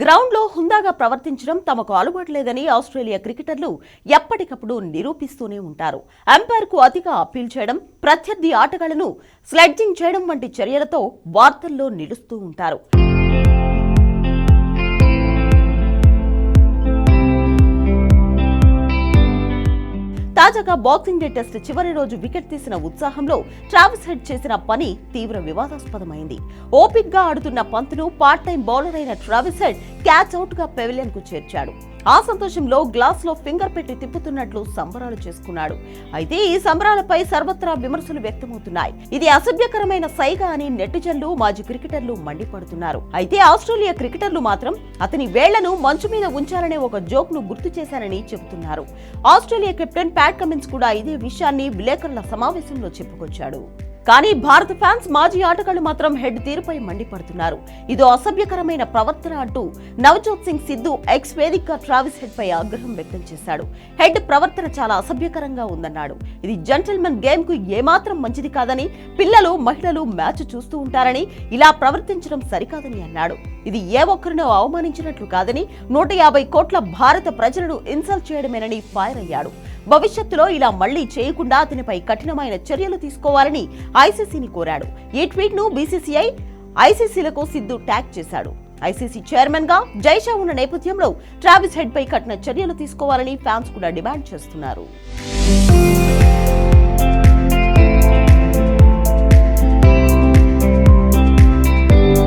గ్రౌండ్లో హుందాగా ప్రవర్తించడం తమకు అలవాట్లేదని ఆస్ట్రేలియా క్రికెటర్లు ఎప్పటికప్పుడు నిరూపిస్తూనే ఉంటారు. అంపైర్కు అతిగా అప్పీల్ చేయడం ప్రత్యర్థి ఆటగాళ్ళను స్లెడ్జింగ్ చేయడం వంటి చర్యలతో వార్తల్లో నిలుస్తూ ఉంటారు. తాజాగా బాక్సింగ్ డే టెస్ట్ చివరి రోజు వికెట్ తీసిన ఉత్సాహంలో ట్రావిస్ హెడ్ చేసిన పని తీవ్ర వివాదాస్పదమైంది. ఓపిక్గా ఆడుతున్న పంతును పార్ట్ టైం బౌలర్ అయిన ట్రావిస్ హెడ్ క్యాచ్ అవుట్గా పెవిలియన్కు చేర్చాడు. ఆ సంతోషంలో గ్లాస్లో ఫింగర్ పెట్టి తిప్పుతున్నట్లు సంబరాలు చేసుకున్నాడు. అయితే ఈ సంబరాలపై సర్వత్రా విమర్శలు వ్యక్తమవుతున్నాయి. ఇది అసభ్యకరమైన సైగ అని నెటిజన్లు మాజీ క్రికెటర్లు మండిపడుతున్నారు. అయితే ఆస్ట్రేలియా క్రికెటర్లు మాత్రం అతని వేళ్ళను మంచు మీద ఉంచాలనే ఒక జోక్ను గుర్తు చేశారని చెబుతున్నారు. ఆస్ట్రేలియా కెప్టెన్ ప్యాట్ కమిన్స్ కూడా ఇదే విషయాన్ని విలేకరుల సమావేశంలో చెప్పుకొచ్చాడు. కానీ భారత ఫ్యాన్స్ మాజీ ఆటగాళ్ళు మాత్రం హెడ్ తీరుపై మండిపడుతున్నారు. ఇదో అసభ్యకరమైన ప్రవర్తన అంటూ నవజోత్ సింగ్ సిద్ధు ఎక్స్ వేదిక ట్రావిస్ హెడ్ పై ఆగ్రహం వ్యక్తం చేశాడు. హెడ్ ప్రవర్తన చాలా అసభ్యకరంగా ఉందన్నాడు. ఇది జెంటల్మెన్ గేమ్కు ఏమాత్రం మంచిది కాదని పిల్లలు మహిళలు మ్యాచ్ చూస్తూ ఉంటారని ఇలా ప్రవర్తించడం సరికాదని అన్నాడు. ఇది ఏ ఒక్కరినో అవమానించినట్లు కాదని నూట యాభై కోట్ల భారత ప్రజలను ఇన్సల్ట్ చేయడమేనని ఫైర్ అయ్యాడు. భవిష్యత్తులో ఇలా మళ్ళీ చేయకుండా అతనిపై కఠినమైన చర్యలు తీసుకోవాలని ఐసీసీని కోరాడు. ఈ ట్వీట్ను బీసీసీఐ ఐసీసీలకు సిద్ధు ట్యాగ్ చేశాడు. ఐసీసీ చైర్మన్గా జైషా ఉన్న నేపథ్యంలో ట్రావిస్ హెడ్ పై కఠిన చర్యలు తీసుకోవాలని ఫ్యాన్స్ కూడా డిమాండ్ చేస్తున్నారు.